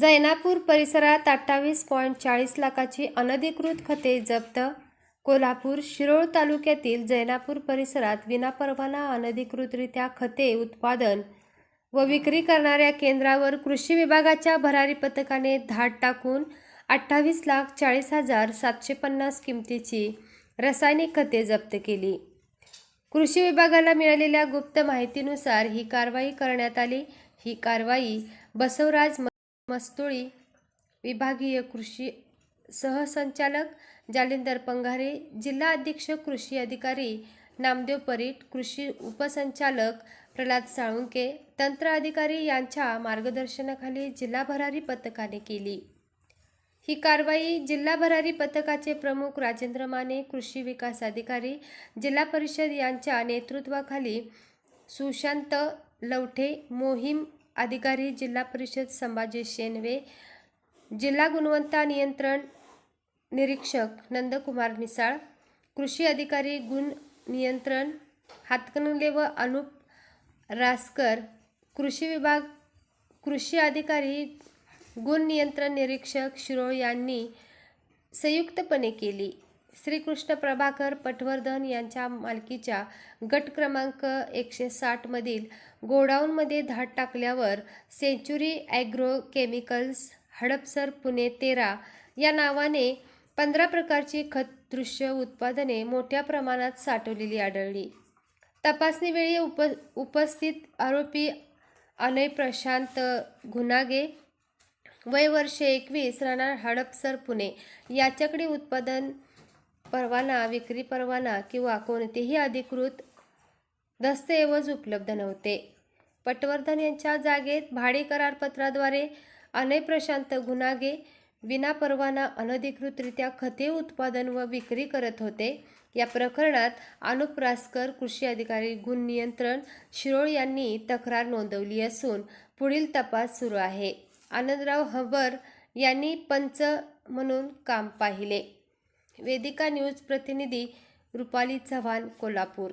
जैनापूर परिसरात अठ्ठावीस पॉईंट चाळीस लाखाची अनधिकृत खते जप्त. कोल्हापूर शिरोळ तालुक्यातील जैनापूर परिसरात विनापरवाना अनधिकृतरित्या खते उत्पादन व विक्री करणाऱ्या केंद्रावर कृषी विभागाच्या भरारी पथकाने धाड टाकून अठ्ठावीस लाख चाळीस हजार सातशे पन्नास किमतीची रासायनिक खते जप्त केली. कृषी विभागाला मिळालेल्या गुप्त माहितीनुसार ही कारवाई करण्यात आली. ही कारवाई बसवराज म- मस्तुळी विभागीय कृषी सहसंचालक जालिंदर पंघारे जिल्हा अधीक्षक कृषी अधिकारी नामदेव परीट कृषी उपसंचालक प्रल्हाद साळुंके तंत्र अधिकारी यांच्या मार्गदर्शनाखाली जिल्हा भरारी पथकाने केली. ही कारवाई जिल्हा भरारी पथकाचे प्रमुख राजेंद्र माने कृषी विकास अधिकारी जिल्हा परिषद यांच्या नेतृत्वाखाली सुशांत लवठे मोहीम अधिकारी जिल्हा परिषद संभाजी शेनवे जिल्हा गुणवत्ता नियंत्रण निरीक्षक नंदकुमार मिसाळ कृषी अधिकारी गुण नियंत्रण हातकणंगले व अनुप रासकर कृषी विभाग कृषी अधिकारी गुण नियंत्रण निरीक्षक शिरोळ यांनी संयुक्तपणे केली. श्रीकृष्ण प्रभाकर पटवर्धन यांच्या मालकीच्या गट क्रमांक एकशे साठमधील गोडाऊनमध्ये धाड टाकल्यावर century agro chemicals Hadapsar Pune तेरा या नावाने पंधरा प्रकारची खतदृश्य उत्पादने मोठ्या प्रमाणात साठवलेली आढळली. तपासणीवेळी उप उपस्थित आरोपी अनय प्रशांत गुनागे वय वर्षे एकवीस राहणार हडपसर पुणे. याच्याकडे उत्पादन परवाना विक्री परवाना किंवा कोणतेही अधिकृत दस्तऐवज उपलब्ध नव्हते. पटवर्धन यांच्या जागेत भाडे करारपत्राद्वारे अनय प्रशांत गुन्हागे विनापरवाना अनधिकृतरित्या खते उत्पादन व विक्री करत होते. या प्रकरणात अनुप रासकर कृषी अधिकारी गुण नियंत्रण शिरोळ यांनी तक्रार नोंदवली असून पुढील तपास सुरू आहे. आनंदराव हबर यांनी पंच म्हणून काम पाहिले. वेदिका न्यूज प्रतिनिधी रुपाली चव्हाण कोल्हापूर